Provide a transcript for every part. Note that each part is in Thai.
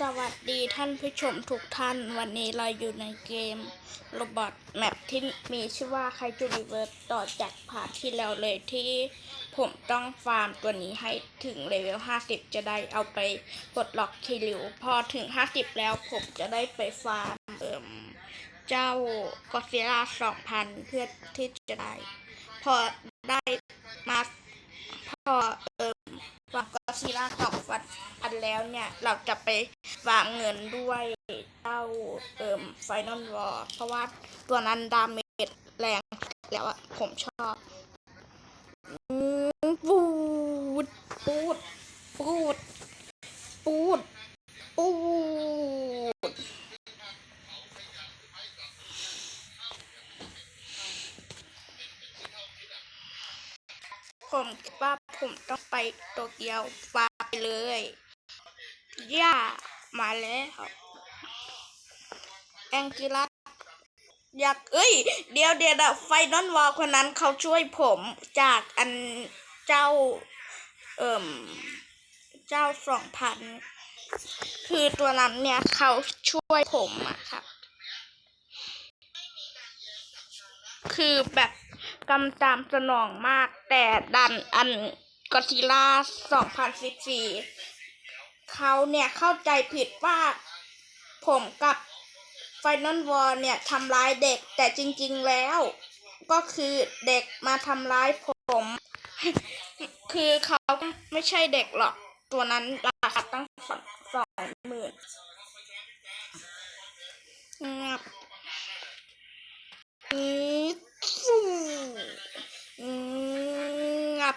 สวัสดีท่านผู้ชมทุกท่านวันนี้เราอยู่ในเกมโรบอทแมปที่มีชื่อว่าใคจูริเวิร์สต่อจากพาร์ทที่แล้วเลยที่ผมต้องฟาร์มตัวนี้ให้ถึงเลเวล 50 จะได้เอาไปปลดล็อกคิริวพอถึง 50 แล้วผมจะได้ไปฟาร์มเอิ่มเจ้ากอซิล่า 2,000 เพื่อที่จะได้ พอได้มาพอเอิ่ม วางก็ซีล่าสองฟันอันแล้วเนี่ย เราจะไปวางเงินด้วยเจ้าเอิ่มไฟนอลวอร์เพราะว่าตัวนั้นดาเมจแรงแล้วอะผมชอบปูดปูดปูดปูดปูดผมว่า ผมต้องไปโตเกียวฟาไปเลยย่ามาแล้วแองกิลัสอยากเอ้ย เดี๋ยวเดี๋ยวไฟนอลวอลคนนั้นเขาช่วยผมจากอันเจ้า เอ่มเจ้าสองพันคือตัวนั้นเนี่ยเขาช่วยผมอะครับ คือแบบกำตามสนองมากแต่ดันอัน กอซิล่า2014 เขาเนี่ยเข้าใจผิดว่าผมกับไฟนอลวอลเนี่ยทำร้ายเด็กแต่จริง ๆแล้ว ก็คือเด็กมาทำร้ายผม คือเขาไม่ใช่เด็กหรอก ตัวนั้นราคาตั้งสองสองหมื่นงับอืมฟูอืมงับ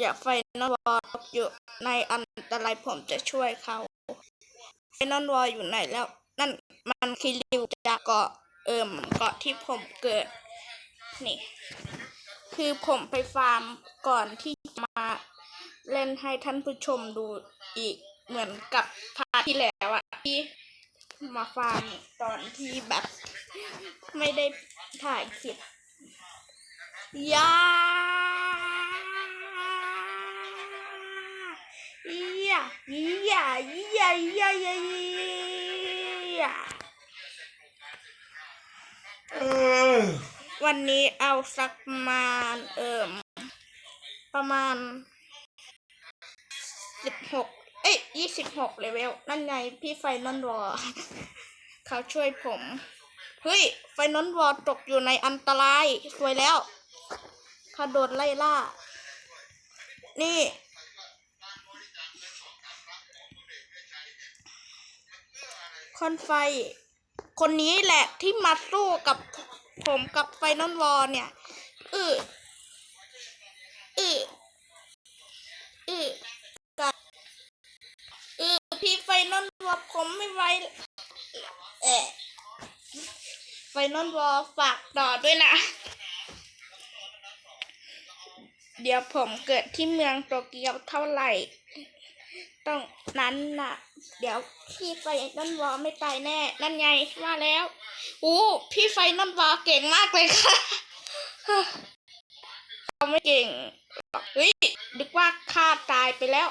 เดี๋ยวไฟนอลวอลอยู่ในอันตรายผมจะช่วยเขา ไฟนอลวอลอยู่ไหนแล้ว นั่นมันคิริวจากเกาะเอิ่มเกาะที่ผมเกิด นี่ คือผมไปฟาร์มก่อนที่จะมาเล่นให้ท่านผู้ชมดูอีกเหมือนกับพาร์ทที่แล้วอะที่มาฟาร์มตอนที่แบบ ไม่ได้ถ่ายคลิปยา เอียเอียเอียเอียเอียเอียวันนี้เอาสักประมาณเอิ่มประมาณสิบหกเอ้ยยี่สิบหกเลเวลนั่นไงพี่ไฟนอลวอเขาช่วยผม เฮ้ย ไฟนอลวอตกอยู่ในอันตราย สวยแล้วเขาโดนไล่ล่า นี่ คนไฟ คนนี้แหละที่มาสู้กับผมกับไฟนอลวอเนี่ยเออเออเออกัดเออพี่ไฟนอลวอผมไม่ไหวเอะไฟนอลวอฝากต่อด้วยนะ เดี๋ยวผมเกิดที่เมืองโตเกียวเท่าไหร่ ต้องนั้นน่ะ เดี๋ยวพี่ไฟนอลวอไม่ตายแน่ นั่นไงว่าแล้วอู้พี่ไฟนอลวอเก่งมากเลยค่ะเขาไม่เก่งเฮ้ยนึกว่าข้าตายไปแล้ว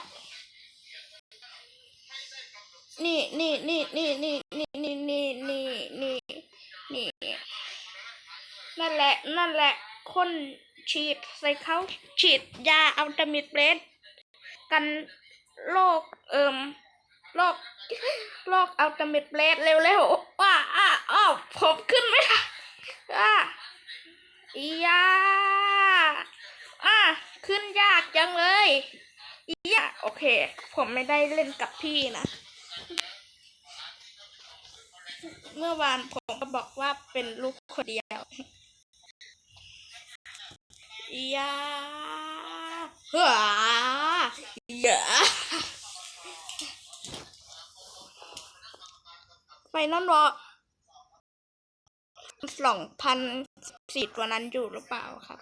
นี่นี่นี่นี่นี่นี่นี่นี่นี่นี่นี่นั่นแหละนั่นแหละคนฉีดใส่เขาฉีดยาอัลตามิดเบรดกันโรคเอิ่ม โรคโรคอัลตามิดเบรดเร็วๆว่าอะอ้าวผมขึ้นไม่ได้อะอียาอะขึ้นยากจังเลยอียาโอเค ผมไม่ได้เล่นกับพี่นะ เมื่อวานผมก็บอกว่าเป็นลูกคนเดียวยาเฮ้อยาไฟ นอลรอสองพันสี่ตัวนั้นอยู่หรือเปล่าครับ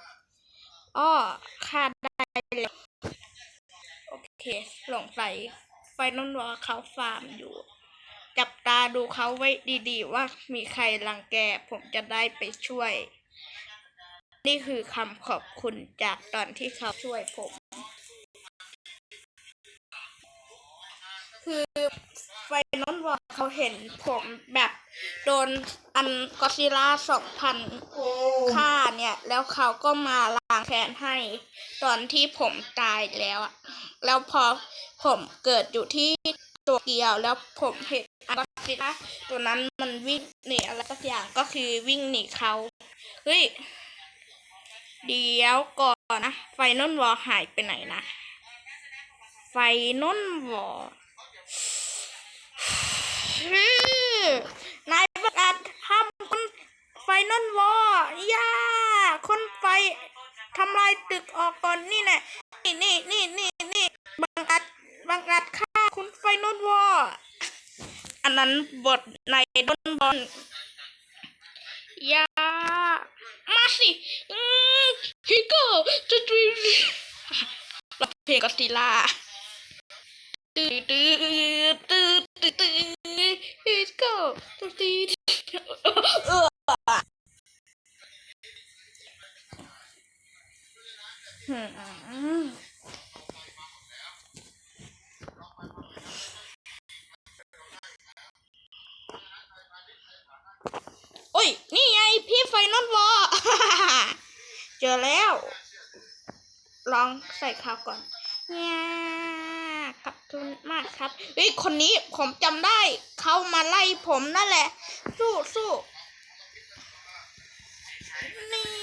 อ้อค่าได้แล้วโอเคหลงใส่ไฟนอลรอเขาฟาร์มอยู่ จับตาดูเขาไว้ดีๆ ว่ามีใครรังแกผมจะได้ไปช่วย นี่คือคำขอบคุณจากตอนที่เขาช่วยผม คือไฟนอลวอ ห็นผมแบบโดนอันกอซิล่าสองพันโอ้ฆ่าเนี่ย แล้วเขาก็มาล้างแค้นให้ ตอนที่ผมตายแล้วอะแล้วพอผมเกิดอยู่ที่ตัวเกียวแล้วผมเห็นอันกอซิล่าตัวนั้นมันวิ่งหนีอะไรสักอย่างก็คือวิ่งหนีเขาเฮ้ยเดี๋ยวก่อนนะ ไฟนอลวอร์หายไปไหนนะ ไฟนอลวอร์ ชื่อนายประกาศทำคนไฟนอลวอย่าคนไฟทำลายตึกออกก่อนนี่แน่นี่นี่นี่นี่นี่บังอาจบังอาจฆ่าคุณไฟนอลวออันนั้นบทในดนบอลย่ามาสิฮิโก้จะจุยรับเพลงกอซิล่า ตื้อตื้อตื้อตื้อตื้อ let's go ตื้อตื้อโอ้ย นี่ไงพี่ไฟนอลวอเจอแล้ว ลองใส่ข้าวก่อนเนี่ยากขอบคุณมากครับเฮ้ยคนนี้ผมจำได้เขามาไล่ผมนั่นแหละ สู้สู้นี่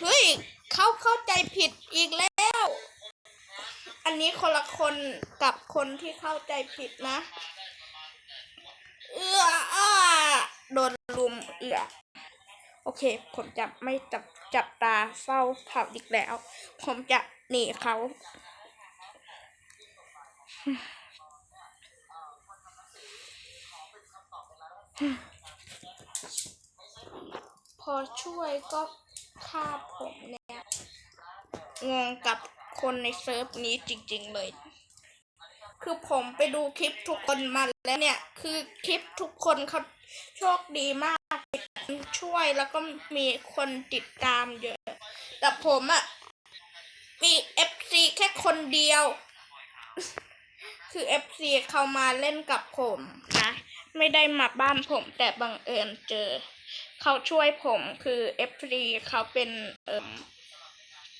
เฮ้ยเขาเข้าใจผิดอีกแล้ว อันนี้คนละคนกับคนที่เข้าใจผิดนะ เอื้ออ้า โดนลุมเอื้อโอเค ผมจะไม่จับจับตาเฝ้าเขาอีกแล้ว ผมจะหนีเขาพอช่วยก็ฆ่าผมเนี่ยงงกับคนในเซิร์ฟนี้จริง ๆ เลย คือผมไปดูคลิปทุกคนมาแล้วเนี่ย คือคลิปทุกคนเขา โชคดีมากช่วยแล้วก็มีคนติดตามเยอะ แต่ผมอะมีเอฟซีแค่คนเดียว คือเอฟซีเขามาเล่นกับผมนะไม่ได้มาบ้านผมแต่บังเอิญเจอ เขาช่วยผมคือเอฟซีเขาเป็นเอิม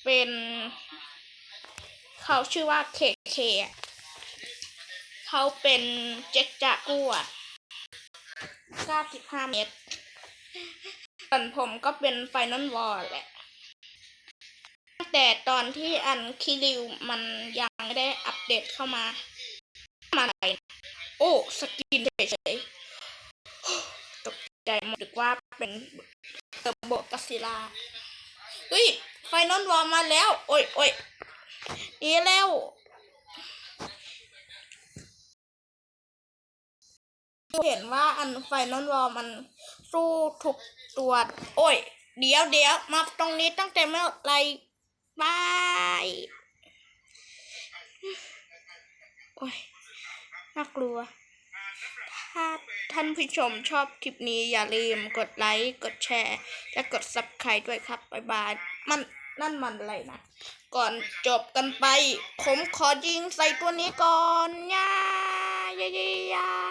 เป็น เขาชื่อว่าเคเคเขาเป็นเจ็กจากัว 95 เมตร ส่วนผมก็เป็นไฟนอลวอลแหละแต่ตอนที่อันคิริวมันยังไม่ได้อัปเดตเข้ามา มาไหนโอ้สกินเฉยๆตกใจหมดว่าเป็นเทอร์โบกัสซิลาเฮ้ยไฟนอลวอลมาแล้ว โอ้ยโอ้ยดีแล้ว เห็นว่าอันไฟนอลวอลมันสู้ทุกตัว โอ้ย เดี๋ยวเดี๋ยวมาตรงนี้ตั้งแต่เมื่อไรบายโอ้ย น่ากลัว ถ้าท่านผู้ชมชอบคลิปนี้อย่าลืมกดไลค์ กดแชร์ และกด subscribe ด้วยครับบ๊ายบาย มันนั่นมันอะไรนะ ก่อนจบกันไป ผมขอยิงใส่ตัวนี้ก่อนย่าย่าย่า